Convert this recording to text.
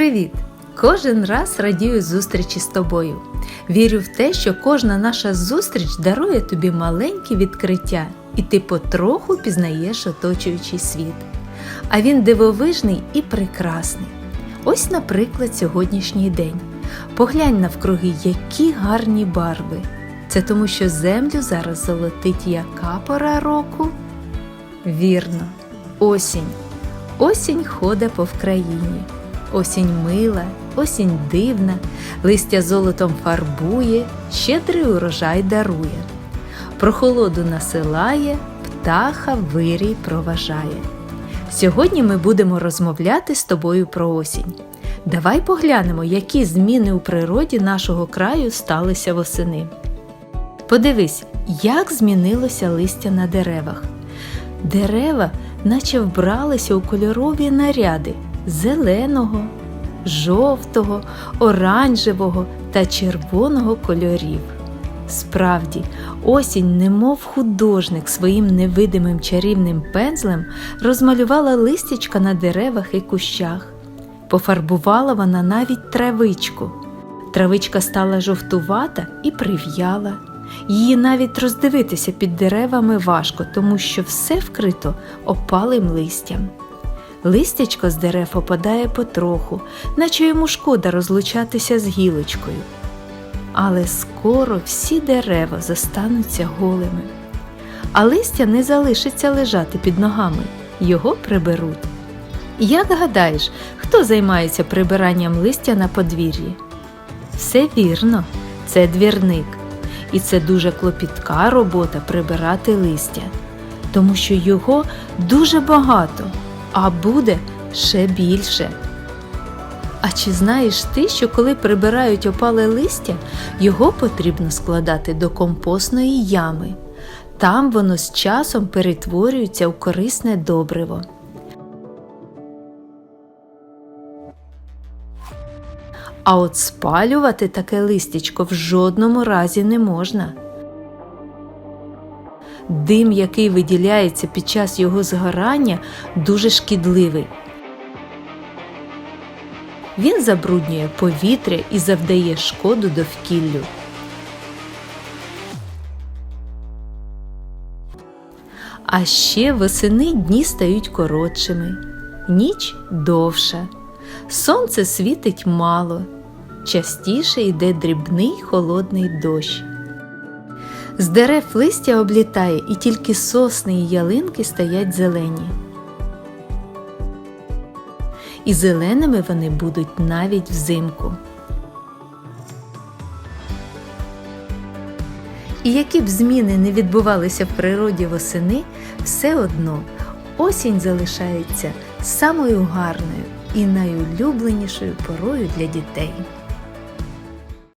Привіт! Кожен раз радію зустрічі з тобою. Вірю в те, що кожна наша зустріч дарує тобі маленькі відкриття, і ти потроху пізнаєш оточуючий світ. А він дивовижний і прекрасний. Ось, наприклад, сьогоднішній день. Поглянь навкруги, які гарні барви. Це тому, що землю зараз золотить яка пора року? Вірно, осінь. Осінь хода по вкраїні. Осінь мила, осінь дивна, листя золотом фарбує, щедрий урожай дарує. Прохолоду насилає, птаха вирій проважає. Сьогодні ми будемо розмовляти з тобою про осінь. Давай поглянемо, які зміни у природі нашого краю сталися восени. Подивись, як змінилося листя на деревах. Дерева наче вбралися у кольорові наряди зеленого, жовтого, оранжевого та червоного кольорів. Справді, осінь, немов художник своїм невидимим чарівним пензлем розмалювала листячка на деревах і кущах. Пофарбувала вона навіть травичку. Травичка стала жовтувата і прив'яла. Її навіть роздивитися під деревами важко, тому що все вкрито опалим листям. Листячко з дерев опадає потроху, наче йому шкода розлучатися з гілочкою. Але скоро всі дерева зостануться голими, а листя не залишиться лежати під ногами, його приберуть. Як гадаєш, хто займається прибиранням листя на подвір'ї? Все вірно, це двірник. І це дуже клопітка робота прибирати листя, тому що його дуже багато, а буде ще більше. А чи знаєш ти, що коли прибирають опале листя, його потрібно складати до компостної ями? Там воно з часом перетворюється у корисне добриво. А от спалювати таке листячко в жодному разі не можна. Дим, який виділяється під час його згорання, дуже шкідливий. Він забруднює повітря і завдає шкоду довкіллю. А ще восени дні стають коротшими, ніч довша, сонце світить мало, частіше йде дрібний холодний дощ. З дерев листя облітає, і тільки сосни і ялинки стоять зелені. І зеленими вони будуть навіть взимку. І які б зміни не відбувалися в природі восени, все одно осінь залишається самою гарною і найулюбленішою порою для дітей.